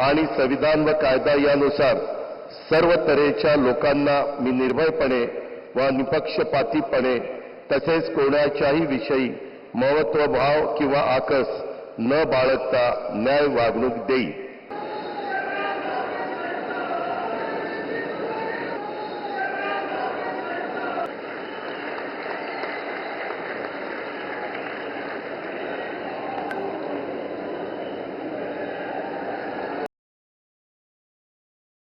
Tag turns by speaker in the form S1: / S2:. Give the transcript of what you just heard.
S1: आणि संविधान व कायदा यानुसार सर्व तऱ्हेच्या लोकांना मी निर्भयपणे व निपक्षपातीपणे तसेच कोणाच्याही विषयी महत्वभाव किंवा आकस न बाळगता न्याय वागणूक देईल